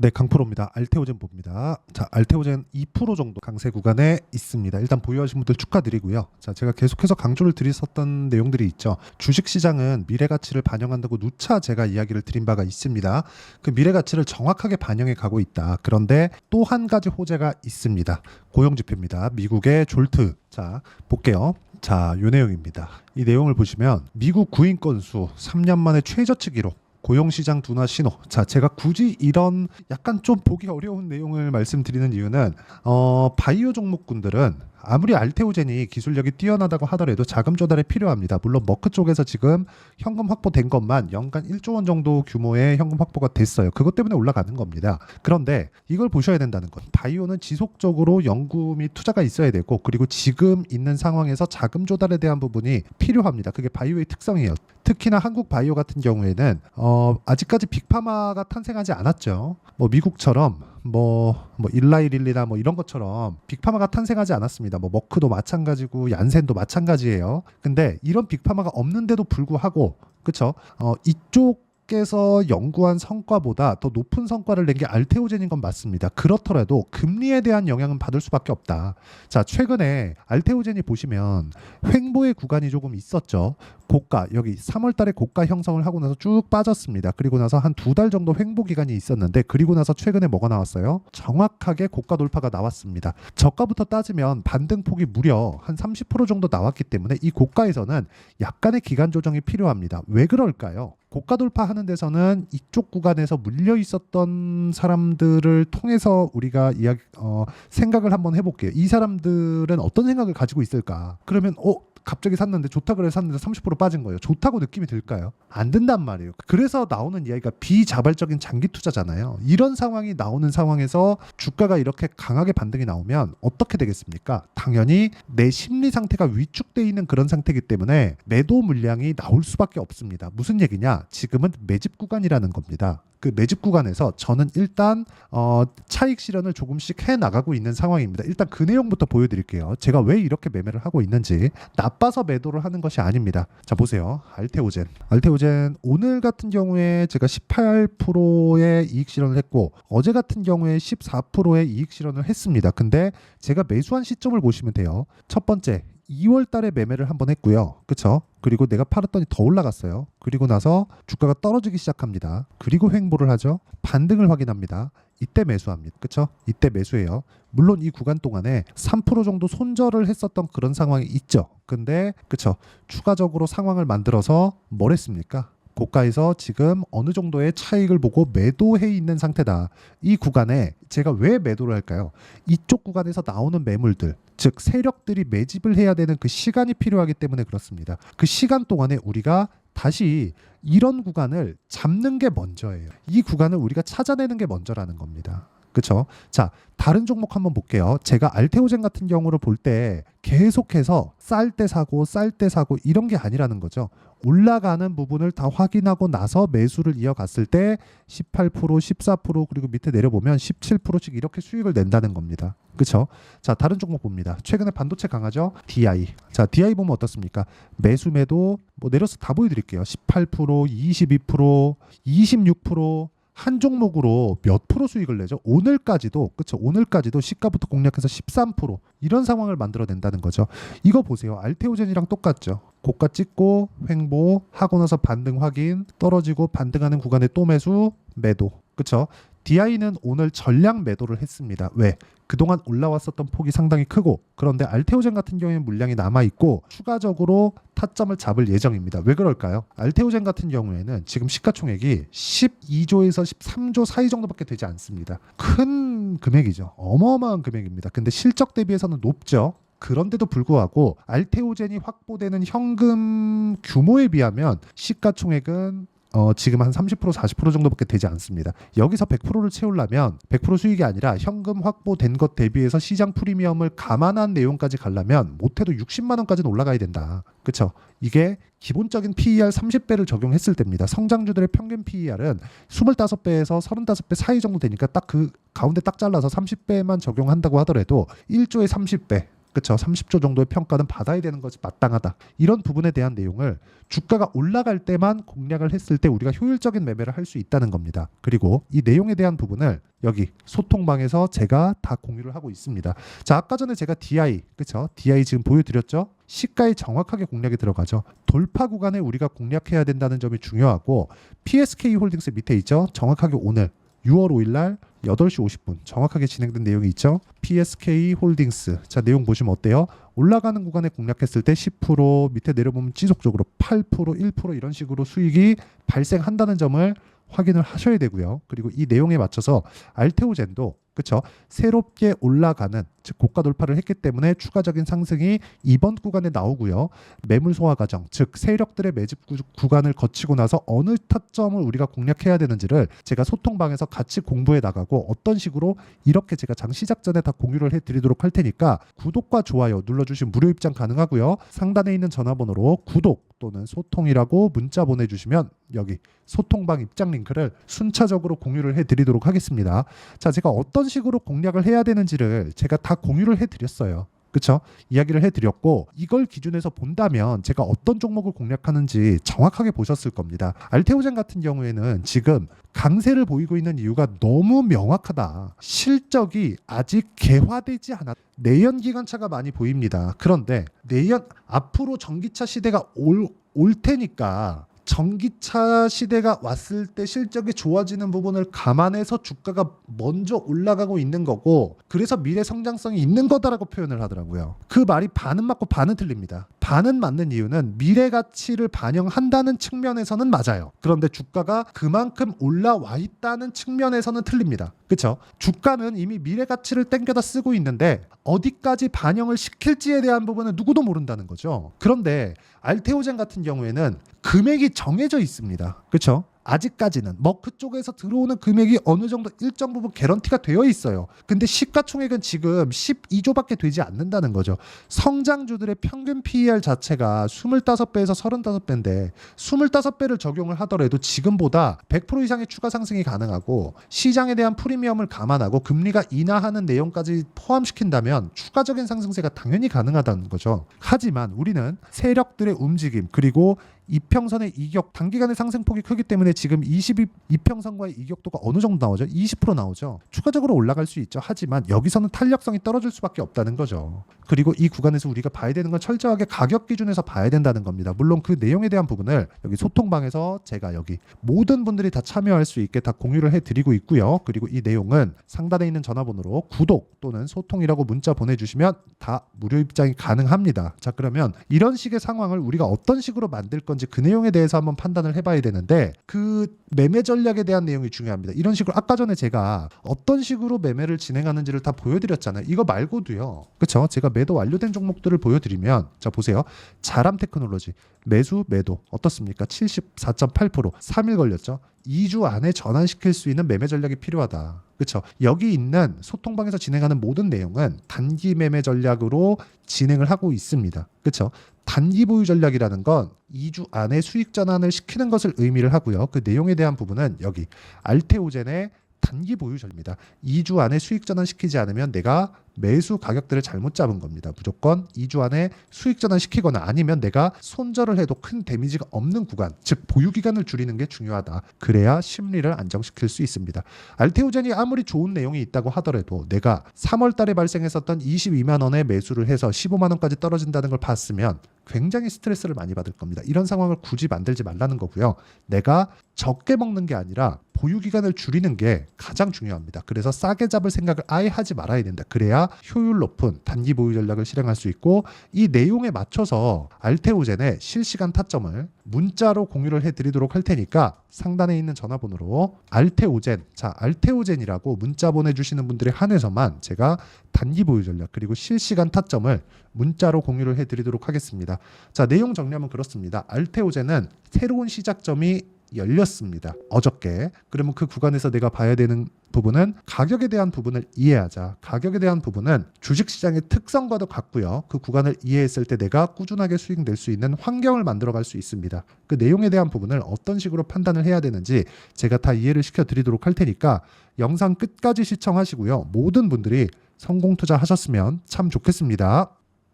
네, 강프로입니다. 알테오젠 봅니다. 자, 알테오젠 2% 정도 강세 구간에 있습니다. 일단 보유하신 분들 축하드리고요. 자, 제가 계속해서 강조를 드렸었던 내용들이 있죠. 주식 시장은 미래 가치를 반영한다고 누차 제가 이야기를 드린 바가 있습니다. 그 미래 가치를 정확하게 반영해 가고 있다. 그런데 또 한 가지 호재가 있습니다. 고용 지표입니다. 미국의 졸트. 자, 볼게요. 자, 요 내용입니다. 이 내용을 보시면 미국 구인 건수 3년 만에 최저치 기록 고용시장 둔화 신호. 자, 제가 굳이 이런 약간 좀 보기 어려운 내용을 말씀드리는 이유는 어, 바이오 종목군들은 아무리 알테오젠이 기술력이 뛰어나다고 하더라도 자금 조달이 필요합니다. 물론 머크 쪽에서 지금 현금 확보된 것만 연간 1조 원 정도 규모의 현금 확보가 됐어요. 그것 때문에 올라가는 겁니다. 그런데 이걸 보셔야 된다는 것. 바이오는 지속적으로 연구 및 투자가 있어야 되고 그리고 지금 있는 상황에서 자금 조달에 대한 부분이 필요합니다. 그게 바이오의 특성이에요. 특히나 한국 바이오 같은 경우에는 어, 아직까지 빅파마가 탄생하지 않았죠. 뭐 미국처럼 뭐, 뭐 일라이릴리나 뭐 이런 것처럼 빅파마가 탄생하지 않았습니다. 뭐 머크도 마찬가지고 얀센도 마찬가지예요. 근데 이런 빅파마가 없는데도 불구하고 그쵸? 어, 이쪽 께서 연구한 성과보다 더 높은 성과를 낸 게 알테오젠인 건 맞습니다. 그렇더라도 금리에 대한 영향은 받을 수밖에 없다. 자, 최근에 알테오젠이 보시면 횡보의 구간이 조금 있었죠. 고가 여기 3월 달에 고가 형성을 하고 나서 쭉 빠졌습니다. 그리고 나서 한 두 달 정도 횡보 기간이 있었는데 그리고 나서 최근에 뭐가 나왔어요? 정확하게 고가 돌파가 나왔습니다. 저가부터 따지면 반등폭이 무려 한 30% 정도 나왔기 때문에 이 고가에서는 약간의 기간 조정이 필요합니다. 왜 그럴까요? 고가 돌파하는 데서는 이쪽 구간에서 물려 있었던 사람들을 통해서 우리가 이야기 어, 생각을 한번 해볼게요. 이 사람들은 어떤 생각을 가지고 있을까? 그러면 어 갑자기 샀는데 좋다 그래 서 샀는데 30% 빠진 거예요. 좋다고 느낌이 들까요? 안 든단 말이에요. 그래서 나오는 이야기가 비자발적인 장기 투자잖아요. 이런 상황이 나오는 상황에서 주가가 이렇게 강하게 반등이 나오면 어떻게 되겠습니까? 당연히 내 심리 상태가 위축돼 있는 그런 상태이기 때문에 매도 물량이 나올 수밖에 없습니다. 무슨 얘기냐? 지금은 매집 구간이라는 겁니다. 그 매집 구간에서 저는 일단 어, 차익 실현을 조금씩 해 나가고 있는 상황입니다. 일단 그 내용부터 보여드릴게요. 제가 왜 이렇게 매매를 하고 있는지 나빠서 매도를 하는 것이 아닙니다. 자 보세요. 알테오젠. 알테오젠 오늘 같은 경우에 제가 18%의 이익 실현을 했고 어제 같은 경우에 14%의 이익 실현을 했습니다. 근데 제가 매수한 시점을 보시면 돼요. 첫 번째 2월 달에 매매를 한번 했고요. 그쵸? 그리고 내가 팔았더니 더 올라갔어요. 그리고 나서 주가가 떨어지기 시작합니다. 그리고 횡보를 하죠. 반등을 확인합니다. 이때 매수합니다. 그쵸? 이때 매수해요. 물론 이 구간 동안에 3% 정도 손절을 했었던 그런 상황이 있죠. 근데 그쵸? 추가적으로 상황을 만들어서 뭘 했습니까? 고가에서 지금 어느 정도의 차익을 보고 매도해 있는 상태다. 이 구간에 제가 왜 매도를 할까요? 이쪽 구간에서 나오는 매물들, 즉 세력들이 매집을 해야 되는 그 시간이 필요하기 때문에 그렇습니다. 그 시간 동안에 우리가 다시 이런 구간을 잡는 게 먼저예요. 이 구간을 우리가 찾아내는 게 먼저라는 겁니다. 그렇죠? 자, 다른 종목 한번 볼게요. 제가 알테오젠 같은 경우를 볼 때 계속해서 쌀 때 사고 쌀 때 사고 이런 게 아니라는 거죠. 올라가는 부분을 다 확인하고 나서 매수를 이어갔을 때 18%, 14% 그리고 밑에 내려보면 17%씩 이렇게 수익을 낸다는 겁니다. 그렇죠? 자, 다른 종목 봅니다. 최근에 반도체 강하죠? DI. 자, DI 보면 어떻습니까? 매수 매도 뭐 내려서 다 보여 드릴게요. 18%, 22%, 26% 한 종목으로 몇 프로 수익을 내죠? 오늘까지도 그렇죠. 오늘까지도 시가부터 공략해서 13% 이런 상황을 만들어낸다는 거죠. 이거 보세요. 알테오젠이랑 똑같죠. 고가 찍고 횡보 하고 나서 반등 확인 떨어지고 반등하는 구간에 또 매수 매도 그렇죠. DI는 오늘 전량 매도를 했습니다. 왜? 그동안 올라왔었던 폭이 상당히 크고 그런데 알테오젠 같은 경우에는 물량이 남아 있고 추가적으로 타점을 잡을 예정입니다. 왜 그럴까요? 알테오젠 같은 경우에는 지금 시가총액이 12조에서 13조 사이 정도밖에 되지 않습니다. 큰 금액이죠. 어마어마한 금액입니다. 근데 실적 대비해서는 높죠. 그런데도 불구하고 알테오젠이 확보되는 현금 규모에 비하면 시가총액은 어, 지금 한 30% 40% 정도밖에 되지 않습니다. 여기서 100%를 채우려면 100% 수익이 아니라 현금 확보된 것 대비해서 시장 프리미엄을 감안한 내용까지 가려면 못해도 60만 원까지는 올라가야 된다. 그렇죠? 이게 기본적인 PER 30배를 적용했을 때입니다. 성장주들의 평균 PER은 25배에서 35배 사이 정도 되니까 딱 그 가운데 딱 잘라서 30배만 적용한다고 하더라도 1조에 30배 그쵸? 30조 정도의 평가는 받아야 되는 것이 마땅하다. 이런 부분에 대한 내용을 주가가 올라갈 때만 공략을 했을 때 우리가 효율적인 매매를 할 수 있다는 겁니다. 그리고 이 내용에 대한 부분을 여기 소통방에서 제가 다 공유를 하고 있습니다. 자 아까 전에 제가 DI 그쵸? DI 지금 보여드렸죠? 시가에 정확하게 공략이 들어가죠. 돌파 구간에 우리가 공략해야 된다는 점이 중요하고 PSK 홀딩스 밑에 있죠? 정확하게 오늘 6월 5일 날 8시 50분 정확하게 진행된 내용이 있죠. PSK 홀딩스. 자, 내용 보시면 어때요? 올라가는 구간에 공략했을 때 10% 밑에 내려보면 지속적으로 8% 1% 이런 식으로 수익이 발생한다는 점을 확인을 하셔야 되고요. 그리고 이 내용에 맞춰서 알테오젠도 그쵸 새롭게 올라가는 즉 고가 돌파를 했기 때문에 추가적인 상승이 이번 구간에 나오고요. 매물 소화 과정 즉 세력들의 매집 구, 구간을 거치고 나서 어느 타점을 우리가 공략해야 되는지를 제가 소통방에서 같이 공부해 나가고 어떤 식으로 이렇게 제가 장 시작 전에 다 공유를 해 드리도록 할 테니까 구독과 좋아요 눌러주시면 무료 입장 가능하고요. 상단에 있는 전화번호로 구독 또는 소통이라고 문자 보내주시면 여기 소통방 입장 링크를 순차적으로 공유를 해 드리도록 하겠습니다. 자, 제가 어떤 식으로 공략을 해야 되는지를 제가 다 공유를 해 드렸어요. 그쵸? 이야기를 해드렸고 이걸 기준에서 본다면 제가 어떤 종목을 공략하는지 정확하게 보셨을 겁니다. 알테오젠 같은 경우에는 지금 강세를 보이고 있는 이유가 너무 명확하다. 실적이 아직 개화되지 않았. 내연 기관차가 많이 보입니다. 그런데 내연 앞으로 전기차 시대가 올, 올 테니까 전기차 시대가 왔을 때 실적이 좋아지는 부분을 감안해서 주가가 먼저 올라가고 있는 거고 그래서 미래 성장성이 있는 거다라고 표현을 하더라고요. 그 말이 반은 맞고 반은 틀립니다. 반은 맞는 이유는 미래 가치를 반영한다는 측면에서는 맞아요. 그런데 주가가 그만큼 올라와 있다는 측면에서는 틀립니다. 그렇죠? 주가는 이미 미래 가치를 땡겨다 쓰고 있는데 어디까지 반영을 시킬지에 대한 부분은 누구도 모른다는 거죠. 그런데 알테오젠 같은 경우에는 금액이 정해져 있습니다. 그렇죠? 아직까지는 머크 쪽에서 들어오는 금액이 어느 정도 일정 부분 개런티가 되어 있어요. 근데 시가총액은 지금 12조밖에 되지 않는다는 거죠. 성장주들의 평균 PER 자체가 25배에서 35배인데 25배를 적용을 하더라도 지금보다 100% 이상의 추가 상승이 가능하고 시장에 대한 프리미엄을 감안하고 금리가 인하하는 내용까지 포함시킨다면 추가적인 상승세가 당연히 가능하다는 거죠. 하지만 우리는 세력들의 움직임 그리고 이평선의 이격 단기간의 상승폭이 크기 때문에 지금 22 이평선과의 이격도가 어느 정도 나오죠? 20% 나오죠. 추가적으로 올라갈 수 있죠. 하지만 여기서는 탄력성이 떨어질 수밖에 없다는 거죠. 그리고 이 구간에서 우리가 봐야 되는 건 철저하게 가격 기준에서 봐야 된다는 겁니다. 물론 그 내용에 대한 부분을 여기 소통방에서 제가 여기 모든 분들이 다 참여할 수 있게 다 공유를 해드리고 있고요. 그리고 이 내용은 상단에 있는 전화번호로 구독 또는 소통이라고 문자 보내주시면 다 무료 입장이 가능합니다. 자 그러면 이런 식의 상황을 우리가 어떤 식으로 만들 건지 그 내용에 대해서 한번 판단을 해봐야 되는데 그 매매 전략에 대한 내용이 중요합니다. 이런 식으로 아까 전에 제가 어떤 식으로 매매를 진행하는지를 다 보여드렸잖아요. 이거 말고도요. 그렇죠? 제가 매도 완료된 종목들을 보여드리면 자 보세요. 자람 테크놀로지 매수 매도 어떻습니까? 74.8% 3일 걸렸죠. 2주 안에 전환시킬 수 있는 매매 전략이 필요하다. 그렇죠? 여기 있는 소통방에서 진행하는 모든 내용은 단기 매매 전략으로 진행을 하고 있습니다. 그렇죠? 단기 보유 전략이라는 건 2주 안에 수익 전환을 시키는 것을 의미를 하고요. 그 내용에 대한 부분은 여기 알테오젠의 단기 보유절입니다. 2주 안에 수익 전환 시키지 않으면 내가 매수 가격들을 잘못 잡은 겁니다. 무조건 2주 안에 수익 전환 시키거나 아니면 내가 손절을 해도 큰 데미지가 없는 구간, 즉 보유 기간을 줄이는 게 중요하다. 그래야 심리를 안정시킬 수 있습니다. 알테오젠이 아무리 좋은 내용이 있다고 하더라도 내가 3월 달에 발생했었던 22만 원의 매수를 해서 15만 원까지 떨어진다는 걸 봤으면 굉장히 스트레스를 많이 받을 겁니다. 이런 상황을 굳이 만들지 말라는 거고요. 내가 적게 먹는 게 아니라 보유 기간을 줄이는 게 가장 중요합니다. 그래서 싸게 잡을 생각을 아예 하지 말아야 된다. 그래야 효율 높은 단기 보유 전략을 실행할 수 있고 이 내용에 맞춰서 알테오젠의 실시간 타점을 문자로 공유를 해드리도록 할 테니까 상단에 있는 전화번호로 알테오젠 자 알테오젠이라고 문자 보내주시는 분들에 한해서만 제가 단기 보유 전략 그리고 실시간 타점을 문자로 공유를 해드리도록 하겠습니다. 자 내용 정리하면 그렇습니다. 알테오젠은 새로운 시작점이 열렸습니다. 어저께. 그러면 그 구간에서 내가 봐야 되는 부분은 가격에 대한 부분을 이해하자. 가격에 대한 부분은 주식시장의 특성과도 같고요. 그 구간을 이해했을 때 내가 꾸준하게 수익 낼 수 있는 환경을 만들어 갈 수 있습니다. 그 내용에 대한 부분을 어떤 식으로 판단을 해야 되는지 제가 다 이해를 시켜 드리도록 할 테니까 영상 끝까지 시청하시고요. 모든 분들이 성공 투자하셨으면 참 좋겠습니다.